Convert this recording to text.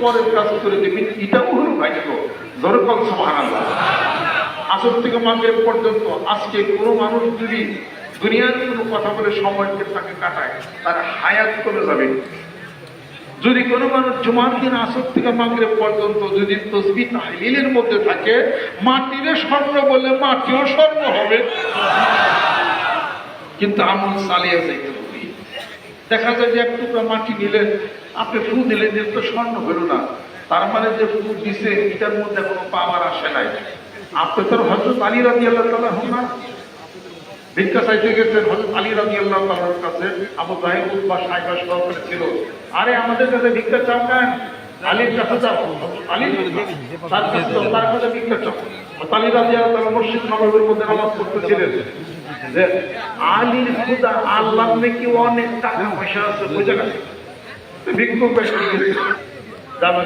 পরের কাজ করে দেবেন এটাও হলো ভাগ্য দরকার সমান আসর থেকে মাগরিব পর্যন্ত আজকে কোনো মানুষ যদি দুনিয়ার কোনো কথা বলে সময়কে তাকে কাটায়, তার হায়াত কমে যাবে। যদি কোনো মানুষ জুমার দিন আসর থেকে মাগরিব পর্যন্ত যদি তসবি তাহলিলের মধ্যে থাকে, মাটিরে স্বর্ণ বলে মাটিও স্বর্ণ হবে। কিন্তু আমল চালিয়ে যাইতে হবে। দেখা যায় যে এক টুকরা মাটি নিলেন আপনি ফু দিলেন যে তো স্বর্ণ হলো না। তার মানে যে ফু দিছে, এটার মধ্যে কোনো পাওয়ার আসে নাই। আপনি তো হজরত আলী রাজি আল্লাহ তালা হন না। ভিক্ষা চাইতে গেছেন হজরত আলী রাজি আল্লাহ তালার কাছে। আবু জাহিদ বা সহকারে ছিল। আরে, আমাদের কাছে ভিক্ষা চাও আলীর কাছে যাও। আলী তার কাছে যাও, তার কাছে ভিক্ষা চাও আলী জানা